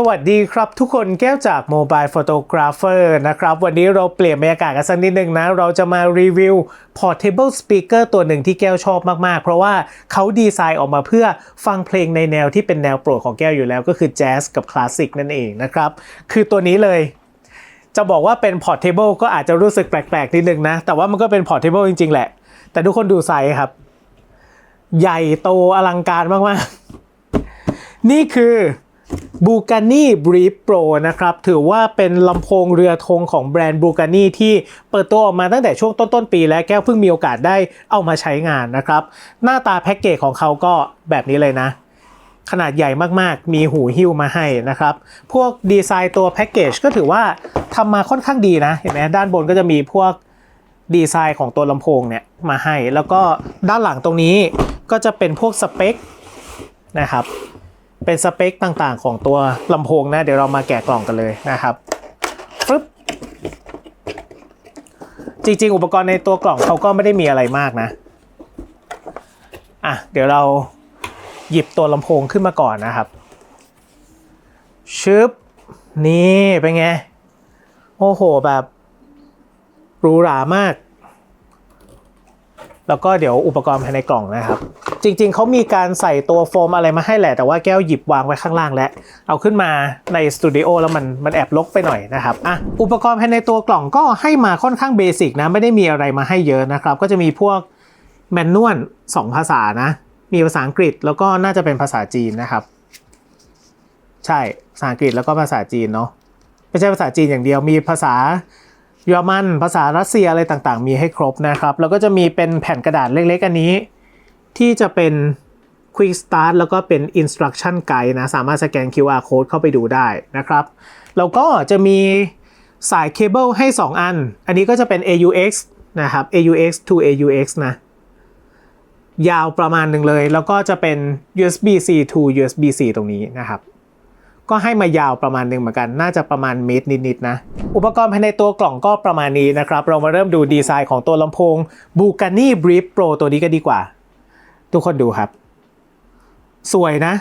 สวัสดีครับทุกคนแก้วจาก Mobile Photographer นะครับ วันนี้เราเปลี่ยนบรรยากาศกันสักนิดนึงนะ เราจะมารีวิว Portable Speaker ตัวหนึ่งที่แก้วชอบมากๆ เพราะว่าเขาดีไซน์ออกมาเพื่อฟังเพลงในแนวที่เป็นแนวโปรดของแก้วอยู่แล้วก็คือแจ๊สกับคลาสสิกนั่นเองนะครับ คือตัวนี้เลยจะบอกว่าเป็น Portable ก็อาจจะรู้สึกแปลกๆ นิดนึงนะ แต่ว่ามันก็เป็น Portable จริง ๆ แหละ แต่ทุกคนดูไซส์ครับ ใหญ่โตอลังการมากๆ นี่คือ b u g a n i Brief Pro นะครับ ถือว่าเป็นลำโพงเรือธงของแบรนด์ b u g a n i ที่เปิดตัวออกมาตั้งแต่ช่วงต้นๆปีและแก้วเพิ่งมีโอกาสได้เอามาใช้งานนะครับ หน้าตาแพ็กเกจของเขาก็แบบนี้เลยนะ ขนาดใหญ่มากๆ มีหูหิ้วมาให้นะครับ พวกดีไซน์ตัวแพ็กเกจก็ถือว่าทำมาค่อนข้างดีนะ เห็นไหมด้านบนก็จะมีพวกดีไซน์ของตัวลำโพงเนี่ยมาให้ แล้วก็ด้านหลังตรงนี้ก็จะเป็นพวกสเปคนะครับ เป็นสเปคต่างๆ ของตัวลำโพงนะ เดี๋ยวเรามาแกะกล่องกันเลยนะครับฟึบจริงๆ อุปกรณ์ในตัวกล่องเขาก็ไม่ได้มีอะไรมากนะ อะ เดี๋ยวเราหยิบตัวลำโพงขึ้นมาก่อนนะครับ ชึบ นี่เป็นไง โอ้โหแบบหรูหรามาก แล้วก็เดี๋ยวอุปกรณ์ภายในกล่องนะครับ จริง ๆ เขามีการใส่ตัวโฟมอะไรมาให้แหละ แต่ว่าแก้วหยิบวางไว้ข้างล่างแล้วเอาขึ้นมาในสตูดิโอแล้วมันมันแอบลกไปหน่อยนะครับอะอุปกรณ์ภายในตัวกล่องก็ให้มาค่อนข้างเบสิกนะไม่ได้มีอะไรมาให้เยอะนะครับ ก็จะมีพวกแมนนวลสองภาษานะ มีภาษาอังกฤษแล้วก็น่าจะเป็นภาษาจีนนะครับ ใช่ภาษาอังกฤษแล้วก็ภาษาจีนเนาะไม่ใช่ภาษาจีนอย่างเดียวมีภาษาเยอรมันภาษารัสเซียอะไรต่างๆ มีให้ครบนะครับ แล้วก็จะมีเป็นแผ่นกระดาษเล็กๆ อันนี้ ที่จะเป็น Quick Start แล้วก็เป็น Instruction Guide นะ สามารถสแกน QR Code เข้าไปดูได้นะครับ แล้วก็จะมีสายเคเบิลให้ 2 อัน อันนี้ก็จะเป็น AUX นะครับ AUX to AUX นะ ยาวประมาณหนึ่งเลย แล้วก็จะเป็น USB-C to USB-C ตรงนี้นะครับ ก็ให้มายาวประมาณหนึ่งเหมือนกัน น่าจะประมาณเมตรนิดๆนะ อุปกรณ์ภายในตัวกล่องก็ประมาณนี้นะครับ เรามาเริ่มดูดีไซน์ของตัวลำโพง b u g a n i Brief Pro ตัวนี้ก็ดีกว่า ทุกคนดูครับ สวยนะ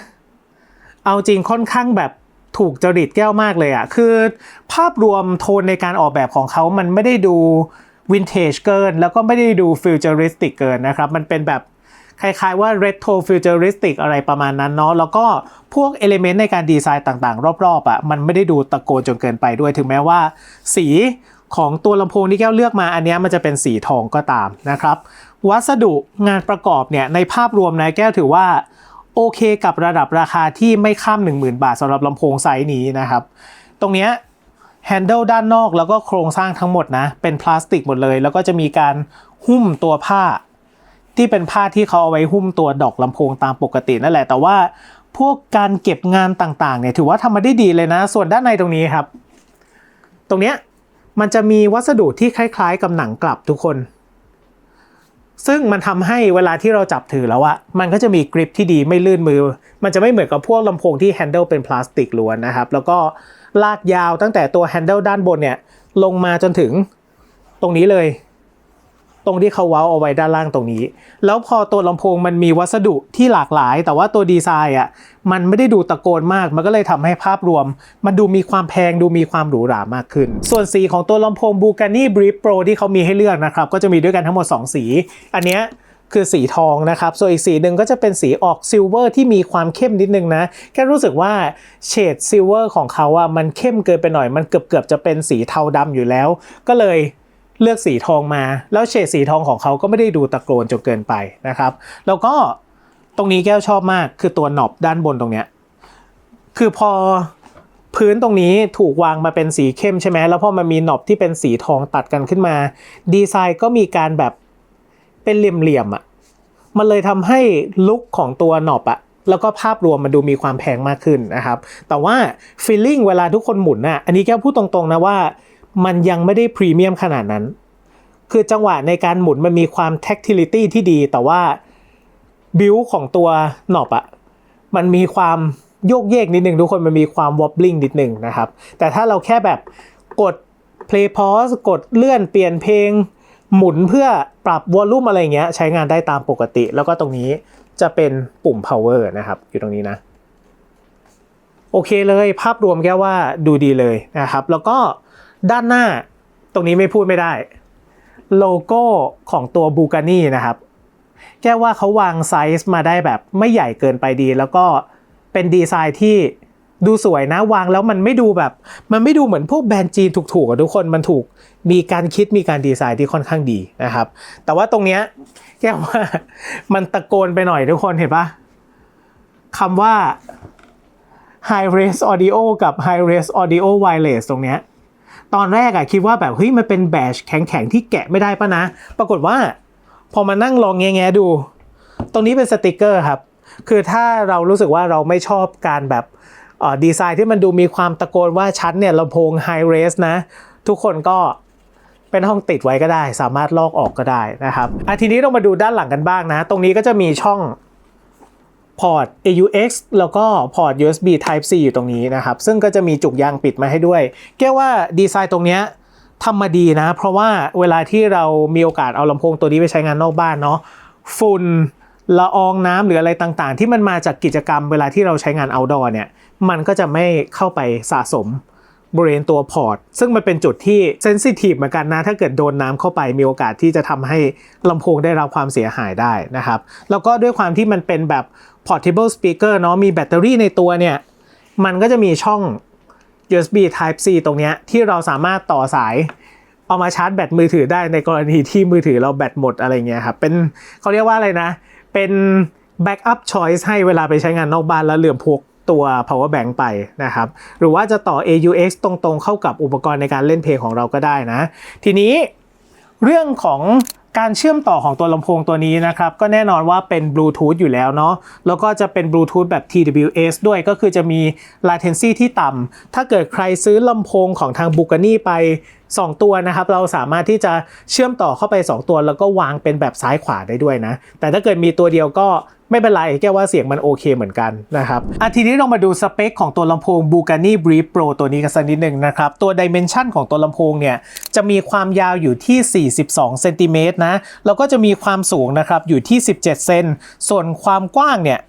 เอาจริงค่อนข้างแบบถูกจริตแก้วมากเลยอะคือภาพรวมโทนในการออกแบบของเขามันไม่ได้ดูวินเทจเกิน แล้วก็ไม่ได้ดูฟิวเจอริสติกเกินนะครับ มันเป็นแบบคล้ายๆว่า retro futuristic อะไรประมาณนั้นเนาะแล้วก็พวกเอลิเมนต์ในการดีไซน์ต่างๆ รอบๆอะ่ะมันไม่ได้ดูตะโกนจนเกินไปด้วยถึงแม้ว่า สีของตัวลำโพงที่แก้วเลือกมาอันนี้มันจะเป็นสีทองก็ตามนะครับ วัสดุงานประกอบเนี่ยในภาพรวมนะแก้วถือว่าโอเคกับระดับราคาที่ไม่ข้าม 10,000 บาทสำหรับลำโพงไซส์นี้นะครับ ตรงเนี้ยแฮนเดิลด้านนอกแล้วก็โครงสร้างทั้งหมดนะ เป็นพลาสติกหมดเลย แล้วก็จะมีการหุ้มตัวผ้า ที่เป็นผ้าที่เขาเอาไว้หุ้มตัวดอกลำโพงตามปกตินั่นแหละ แต่ว่าพวกการเก็บงานต่างๆเนี่ยถือว่าทำมาได้ดีเลยนะ ส่วนด้านในตรงนี้ครับ ตรงเนี้ยมันจะมีวัสดุที่คล้าย ๆ กับหนังกลับทุกคน ซึ่งมันทำให้เวลาที่เราจับถือแล้วอะมันก็จะมีกริปที่ดีไม่ลื่นมือ มันจะไม่เหมือนกับพวกลำโพงที่แฮนเดิลเป็นพลาสติกล้วนนะครับ แล้วก็ลากยาวตั้งแต่ตัวแฮนเดิลด้านบนเนี่ยลงมาจนถึงตรงนี้เลย ตรงที่เขาเว้าเอาไว้ด้านล่างตรงนี้ แล้วพอตัวลำโพงมันมีวัสดุที่หลากหลาย แต่ว่าตัวดีไซน์อะมันไม่ได้ดูตะโกนมาก มันก็เลยทำให้ภาพรวม มันดูมีความแพงดูมีความหรูหรามากขึ้น ส่วนสีของตัวลำโพง b u g a n i Brief Pro ที่เขามีให้เลือกนะครับก็จะมีด้วยกันทั้งหมด 2 สี อันเนี้ยคือสีทองนะครับ ส่วนอีกสีหนึ่งก็จะเป็นสีออกซิลเวอร์ที่มีความเข้มนิดนึงนะ แค่รู้สึกว่าเฉดซิลเวอร์ของเขาอะมันเข้มเกินไปหน่อย มันเกือบเกือบๆจะเป็นสีเทาดำอยู่แล้ว ก็เลย เลือกสีทองมา แล้วเฉดสีทองของเขาก็ไม่ได้ดูตะโกนจนเกินไปนะครับ แล้วก็ตรงนี้แก้วชอบมากคือตัวหนอบด้านบนตรงเนี้ยคือพอพื้นตรงนี้ถูกวางมาเป็นสีเข้มใช่ไหมแล้วพอมันมีหนอบที่เป็นสีทองตัดกันขึ้นมา ดีไซน์ก็มีการแบบเป็นเหลี่ยมๆอะ่ะมันเลยทำให้ลุคของตัวหนอบอะ่ะแล้วก็ภาพรวมมันดูมีความแพงมากขึ้นนะครับ แต่ว่าฟีลลิ่งเวลาทุกคนหมุนน่ะ อันนี้แก้วพูดตรงๆนะว่า มันยังไม่ได้พรีเมียมขนาดนั้น คือจังหวะในการหมุนมันมีความ tactility ที่ดี แต่ว่าบิวของตัวหนอบอะมันมีความโยกเยกนิดนึงทุกคนมันมีความ wobbling นิดนึงนะครับ แต่ถ้าเราแค่แบบกด play pause กดเลื่อนเปลี่ยนเพลง หมุนเพื่อปรับวอลลุ่มอะไรเงี้ย ใช้งานได้ตามปกติ แล้วก็ตรงนี้จะเป็นปุ่ม power นะครับ อยู่ตรงนี้นะ โอโอเคเลยภาพรวมแก้ว่าดูดีเลยนะครับ แล้วก็ ด้านหน้าตรงนี้ไม่พูดไม่ได้ โลโก้ของตัวบูกานี่นะครับ แก้ว่าเขาวางไซส์มาได้แบบไม่ใหญ่เกินไปดี แล้วก็เป็นดีไซน์ที่ดูสวยนะวางแล้วมันไม่ดูแบบ มันไม่ดูเหมือนพวกแบรนด์จีนถูกๆอะทุกคนมันถูกมีการคิดมีการดีไซน์ที่ค่อนข้างดีนะครับ แต่ว่าตรงเนี้ยแก้ว่ามันตะโกนไปหน่อยทุกคนเห็นปะคำว่า High Res Audio กับ High Res Audio Wireless ตรงเนี้ย ตอนแรกอะคิดว่าแบบเฮ้ยมันเป็นแบชแข็งๆที่แกะไม่ได้ปะนะ ปรากฏว่า พอมานั่งลองแงๆดู ตรงนี้เป็นสติกเกอร์ครับ คือถ้าเรารู้สึกว่าเราไม่ชอบการแบบดีไซน์ที่มันดูมีความตะโกนว่าชั้นเนี่ยลำโพง High Res นะ ทุกคนก็เป็นห้องติดไว้ก็ได้ สามารถลอกออกก็ได้นะครับอะทีนี้เรามาดูด้านหลังกันบ้างนะ ตรงนี้ก็จะมีช่อง พอร์ต AUX แล้วก็พอร์ต USB Type C อยู่ตรงนี้นะครับ ซึ่งก็จะมีจุกยางปิดมาให้ด้วย แก้ว่าดีไซน์ตรงเนี้ยทำมาดีนะ เพราะว่าเวลาที่เรามีโอกาสเอาลำโพงตัวนี้ไปใช้งานนอกบ้านเนาะฝุ่นละอองน้ำหรืออะไรต่างๆ ที่มันมาจากกิจกรรมเวลาที่เราใช้งาน outdoor เนี่ย มันก็จะไม่เข้าไปสะสมบริเวณตัวพอร์ต ซึ่งมันเป็นจุดที่เซนซิทีฟเหมือนกันนะ ถ้าเกิดโดนน้ำเข้าไปมีโอกาสที่จะทำให้ลำโพงได้รับความเสียหายได้นะครับ แล้วก็ด้วยความที่มันเป็นแบบ portable speaker เนาะมีแบตเตอรี่ในตัวเนี่ย มันก็จะมีช่อง USB Type C ตรงเนี้ยที่เราสามารถต่อสายเอามาชาร์จแบตมือถือได้ในกรณีที่มือถือเราแบตหมดอะไรเงี้ยครับเป็นเขาเรียกว่าอะไรนะ เป็น backup choice ให้เวลาไปใช้งานนอกบ้านแล้วลืมพกตัว power bank ไปนะครับ หรือว่าจะต่อ AUX ตรงๆ เข้ากับอุปกรณ์ในการเล่นเพลงของเราก็ได้นะ ทีนี้เรื่องของ การเชื่อมต่อของตัวลำโพงตัวนี้นะครับ ก็แน่นอนว่าเป็นบลูทูธอยู่แล้วเนาะแล้วก็จะเป็นบลูทูธแบบ TWS ด้วยก็คือจะมี latency ที่ต่ำถ้าเกิดใครซื้อลำโพงของทางบุกานี่ไป 2 ตัวนะครับ เราสามารถที่จะเชื่อมต่อเข้าไป 2 ตัว แล้วก็วางเป็นแบบซ้ายขวาได้ด้วยนะ แต่ถ้าเกิดมีตัวเดียวก็ไม่เป็นไรแค่ว่าเสียงมันโอเคเหมือนกันนะครับอะทีนี้เรามาดูสเปคของตัวลำโพง Bugatti Brief Pro ตัวนี้กันสักนิดหนึ่งนะครับ ตัวดิเมนชันของตัวลำโพงเนี่ย จะมีความยาวอยู่ที่ 42เซนติเมตรนะ แล้วก็จะมีความสูงนะครับอยู่ที่ 17 เซน ส่วนความกว้างเนี่ย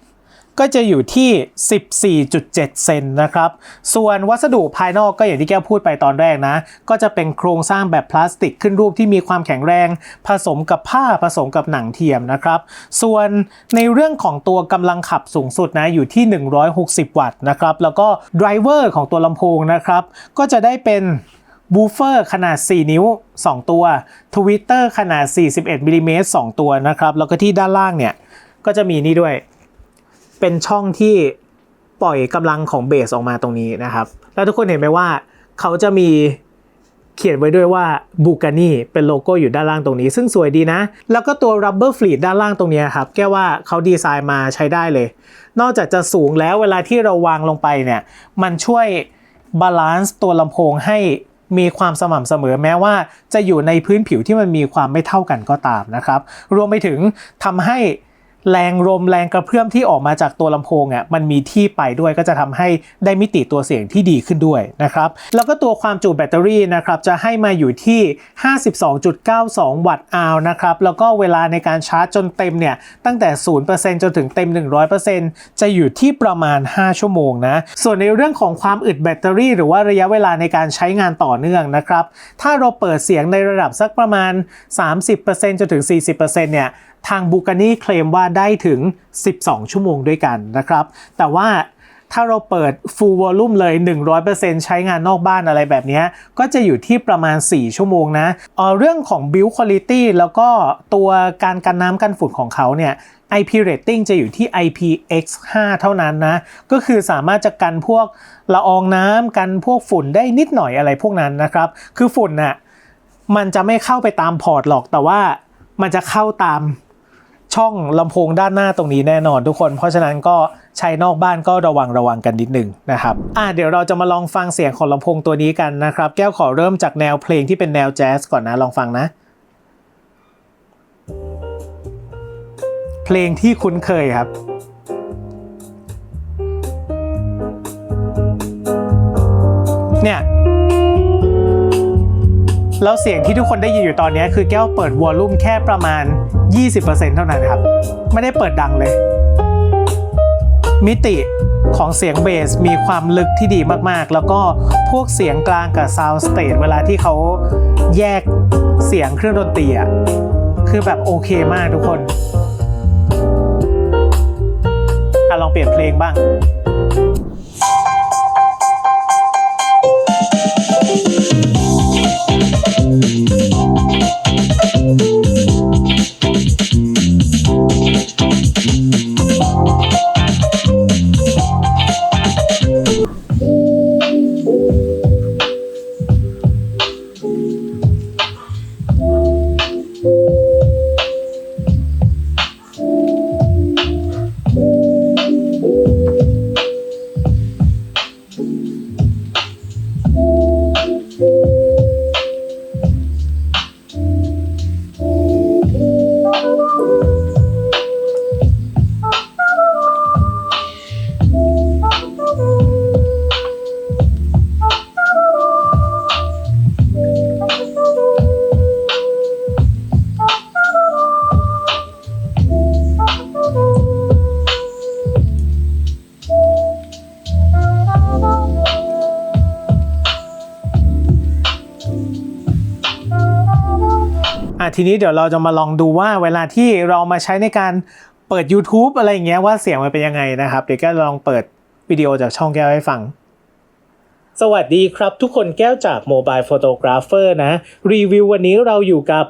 ก็จะอยู่ที่ 14.7 เซนนะครับ ส่วนวัสดุภายนอกก็อย่างที่แก้วพูดไปตอนแรกนะ ก็จะเป็นโครงสร้างแบบพลาสติกขึ้นรูปที่มีความแข็งแรง ผสมกับผ้าผสมกับหนังเทียมนะครับ ส่วนในเรื่องของตัวกำลังขับสูงสุดนะอยู่ที่ 160 วัตต์นะครับ แล้วก็ไดรเวอร์ของตัวลำโพงนะครับ ก็จะได้เป็นบูเฟอร์ขนาด 4 นิ้ว 2 ตัวทวิตเตอร์ขนาด 41มิลลิเมตร2ตัวนะครับ แล้วก็ที่ด้านล่างเนี่ย ก็จะมีนี่ด้วย เป็นช่องที่ปล่อยกำลังของเบสออกมาตรงนี้นะครับ แล้วทุกคนเห็นไหมว่าเขาจะมีเขียนไว้ด้วยว่าบูกานี่เป็นโลโก้อยู่ด้านล่างตรงนี้ ซึ่งสวยดีนะ แล้วก็ตัว Rubber Fleet ด้านล่างตรงนี้ครับ แก้ว่าเขาดีไซน์มาใช้ได้เลย นอกจากจะสูงแล้วเวลาที่เราวางลงไปเนี่ย มันช่วยบาลานซ์ตัวลำโพงให้มีความสม่ำเสมอแม้ว่าจะอยู่ในพื้นผิวที่มันมีความไม่เท่ากันก็ตามนะครับ รวมไปถึงทำให้ แรงลมแรงกระเพื่อมที่ออกมาจากตัวลำโพงอะมันมีที่ไปด้วยก็จะทำให้ได้มิติตัวเสียงที่ดีขึ้นด้วยนะครับแล้วก็ตัวความจุแบตเตอรี่นะครับจะให้มาอยู่ที่ 52.92 วัตต์อาวนะครับแล้วก็เวลาในการชาร์จจนเต็มเนี่ยตั้งแต่ 0%จนถึงเต็ม 100%จะอยู่ที่ประมาณ 5 ชั่วโมงนะส่วนในเรื่องของความอึดแบตเตอรี่ หรือว่าระยะเวลาในการใช้งานต่อเนื่องนะครับถ้าเราเปิดเสียงในระดับสักประมาณ 30%จนถึง 40%เนี่ยทางบูกานี่เคลมว่าได้ถึง 12 ชั่วโมงด้วยกันนะครับ แต่ว่าถ้าเราเปิด full volume เลย 100%ใช้งานนอกบ้านอะไรแบบนี้ ก็จะอยู่ที่ประมาณ 4 ชั่วโมงนะเออเรื่องของ build quality แล้วก็ตัวการกันน้ำกันฝุ่นของเขาเนี่ย IP rating จะอยู่ที่ IPX5 เท่านั้นนะ ก็คือสามารถจะกันพวกละอองน้ำกันพวกฝุ่นได้นิดหน่อยอะไรพวกนั้นนะครับ คือฝุ่นน่ะมันจะไม่เข้าไปตามพอร์ตหรอกแต่ว่ามันจะเข้าตาม ช่องลำโพงด้านหน้าตรงนี้แน่นอนทุกคน เพราะฉะนั้นก็ใช้นอกบ้านก็ระวังระวังกันนิดหนึ่งนะครับอะเดี๋ยวเราจะมาลองฟังเสียงของลำโพงตัวนี้กันนะครับ แก้วขอเริ่มจากแนวเพลงที่เป็นแนวแจ๊สก่อนนะลองฟังนะ เพลงที่คุ้นเคยครับเนี่ย แล้วเสียงที่ทุกคนได้ยินอยู่ตอนนี้คือแก้วเปิดวอลลุ่มแค่ประมาณ 20%เท่านั้นครับ ไม่ได้เปิดดังเลย มิติของเสียงเบสมีความลึกที่ดีมากๆ แล้วก็พวกเสียงกลางกับซาวสเต e เวลาที่เขาแยกเสียงเครื่องดนตรีอะคือแบบโอเคมากทุกคนอะลองเปลี่ยนเพลงบ้าง ทีนี้เดี๋ยวเราจะมาลองดูว่าเวลาที่เรามาใช้ในการเปิด YouTube อะไรอย่างเงี้ยว่าเสียงมันเป็นยังไงนะครับ เดี๋ยวก็ลองเปิดวิดีโอจากช่องแก้วให้ฟัง สวัสดีครับทุกคนแก้วจาก Mobile Photographer นะ รีวิววันนี้เราอยู่กับ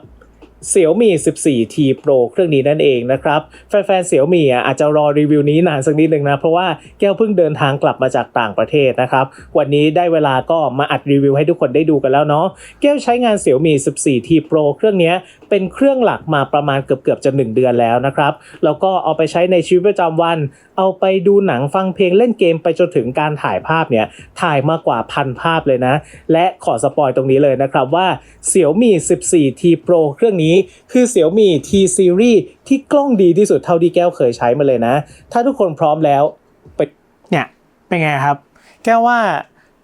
Xiaomi 14T Pro เครื่องนี้นั่นเองนะครับ แฟนๆ Xiaomi อะอาจจะรอรีวิวนี้นานสักนิดหนึ่งนะ เพราะว่าแก้วเพิ่งเดินทางกลับมาจากต่างประเทศนะครับ วันนี้ได้เวลาก็มาอัดรีวิวให้ทุกคนได้ดูกันแล้วเนาะแก้วใช้งาน Xiaomi 14T Pro เครื่องนี้เป็นเครื่องหลักมาประมาณเกือบๆจะ 1 เดือนแล้วนะครับ แล้วก็เอาไปใช้ในชีวิตประจำวัน เอาไปดูหนังฟังเพลงเล่นเกมไปจนถึงการถ่ายภาพเนี่ยถ่ายมากกว่าพันภาพเลยนะ และขอสปอยตรงนี้เลยนะครับว่า Xiaomi 14T Pro เครื่องนี้คือ Xiaomi T Series ที่กล้องดีที่สุดเท่าที่แก้วเคยใช้มาเลยนะ ถ้าทุกคนพร้อมแล้วไปเนี่ยเป็นไงครับ แก้วว่า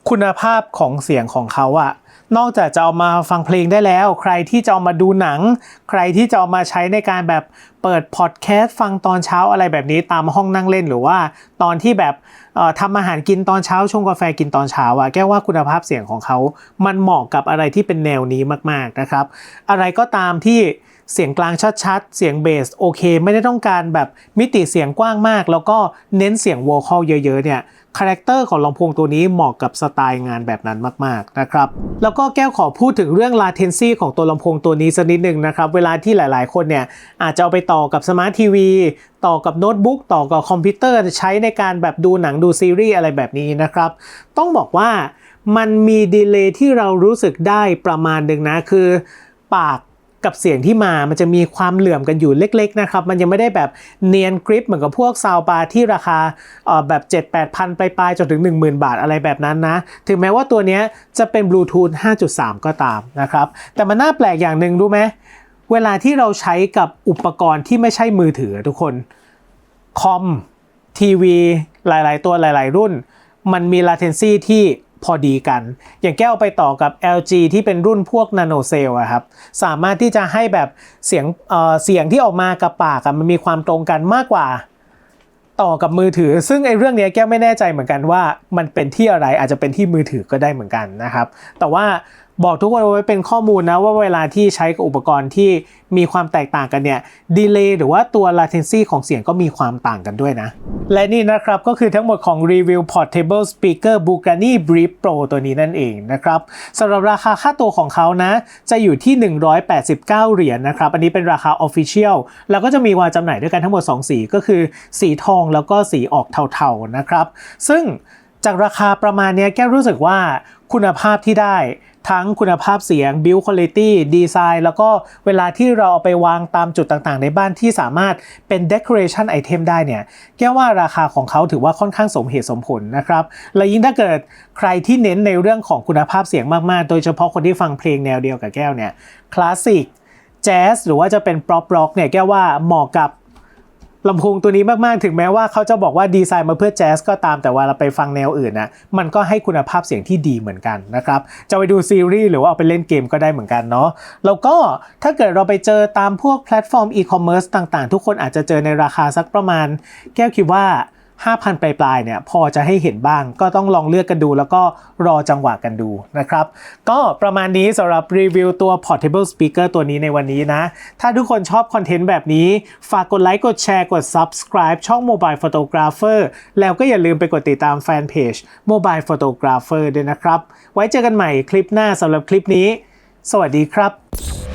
คุณภาพของเสียงของเขาอะนอกจากจะเอามาฟังเพลงได้แล้ว ใครที่จะเอามาดูหนัง ใครที่จะเอามาใช้ในการแบบ เปิดพอดแคสต์ฟังตอนเช้าอะไรแบบนี้ตามห้องนั่งเล่นหรือว่าตอนที่แบบทำอาหารกินตอนเช้าชงกาแฟกินตอนเช้าอะแก้วว่าคุณภาพเสียงของเขามันเหมาะกับอะไรที่เป็นแนวนี้มากๆนะครับ อะไรก็ตามที่เสียงกลางชัดๆ เสียงเบสโอเค ไม่ได้ต้องการแบบมิติเสียงกว้างมาก แล้วก็เน้นเสียงโวคอลเยอะๆเนี่ย คาแรคเตอร์ของลำโพงตัวนี้เหมาะกับสไตล์งานแบบนั้นมากๆนะครับแล้วก็แก้วขอพูดถึงเรื่อง latency ของตัวลำโพงตัวนี้สักนิดหนึ่งนะครับเวลาที่หลายๆ คนเนี่ยอาจจะเอาไปต่อกับสมาร์ททีวีต่อกับโน้ตบุ๊กต่อกับคอมพิวเตอร์ใช้ในการแบบดูหนังดูซีรีส์อะไรแบบนี้นะครับต้องบอกว่ามันมีดีเลย์ที่เรารู้สึกได้ประมาณหนึ่งนะคือ ปาก กับเสียงที่มามันจะมีความเหลื่อมกันอยู่เล็กๆนะครับ มันยังไม่ได้แบบเนียนกริปเหมือนกับพวกซาวบาร์ที่ราคาเอ่อแบบ7-8พันปลายๆจนถึง 10,000 บาทอะไรแบบนั้นนะ ถึงแม้ว่าตัวนี้จะเป็นบลูทูธ5.3 ก็ตามนะครับ แต่มันน่าแปลกอย่างหนึ่งรู้ไหมเวลาที่เราใช้กับอุปกรณ์ที่ไม่ใช่มือถือทุกคนคอมทีวี หลาย ๆ ตัวหลาย ๆ รุ่น มันมี latency ที่ พอดีกัน อย่างแก้วไปต่อกับ LG ที่เป็นรุ่นพวก Nano Cell อะครับ สามารถที่จะให้แบบเสียงเอ่อเสียงที่ออกมากับปากมันมีความตรงกันมากกว่าต่อกับมือถือ ซึ่งไอ้เรื่องเนี้ยแก้วไม่แน่ใจเหมือนกันว่ามันเป็นที่อะไรอาจจะเป็นที่มือถือก็ได้เหมือนกันนะครับ แต่ว่า บอกทุกคนไว้เป็นข้อมูลนะว่าเวลาที่ใช้กับอุปกรณ์ที่มีความแตกต่างกันเนี่ยดีเลย์หรือว่าตัว latency ของเสียงก็มีความต่างกันด้วยนะ และนี่นะครับก็คือทั้งหมดของรีวิว Portable Speaker Bugani Brief Pro ตัวนี้นั่นเองนะครับสำหรับราคาค่าตัวของเขานะ จะอยู่ที่ 189 เหรียญนะครับ อันนี้เป็นราคา Official แล้วก็จะมีวางจำหน่ายด้วยกันทั้งหมด 2 สีก็คือ สีทองแล้วก็สีออกเทาๆนะครับ ซึ่งจากราคาประมาณนี้แก้รู้สึกว่าคุณภาพที่ได้ ทั้งคุณภาพเสียง build quality ดีไซน์แล้วก็เวลาที่เราเอาไปวางตามจุดต่างๆ ในบ้านที่สามารถเป็น decoration item ได้เนี่ยแก้วว่าราคาของเขาถือว่าค่อนข้างสมเหตุสมผลนะครับ และยิ่งถ้าเกิดใครที่เน้นในเรื่องของคุณภาพเสียงมากๆ โดยเฉพาะคนที่ฟังเพลงแนวเดียวกับแก้วเนี่ยคลาสสิกแจ๊สหรือว่าจะเป็นป๊อปร็อกเนี่ยแก้วว่าเหมาะกับ ลำโพงตัวนี้มากๆ ถึงแม้ว่าเขาจะบอกว่าดีไซน์มาเพื่อแจ๊สก็ตามแต่ว่าเราไปฟังแนวอื่นนะมันก็ให้คุณภาพเสียงที่ดีเหมือนกันนะครับ จะไปดูซีรีส์หรือว่าเอาไปเล่นเกมก็ได้เหมือนกันเนาะแล้วก็ถ้าเกิดเราไปเจอตามพวกแพลตฟอร์มอีคอมเมิร์ซต่างๆ ทุกคนอาจจะเจอในราคาสักประมาณ แก้วคิดว่า 5,000 ปลายๆเนี่ยพอจะให้เห็นบ้าง ก็ต้องลองเลือกกันดู แล้วก็รอจังหวะกันดูนะครับ ก็ประมาณนี้สำหรับรีวิวตัว portable speaker ตัวนี้ในวันนี้นะ ถ้าทุกคนชอบคอนเทนต์แบบนี้ ฝากกดไลค์กดแชร์กด subscribe ช่อง mobile photographer แล้วก็อย่าลืมไปกดติดตามแฟนเพจ mobile photographer ด้วยนะครับ ไว้เจอกันใหม่คลิปหน้าสำหรับคลิปนี้ สวัสดีครับ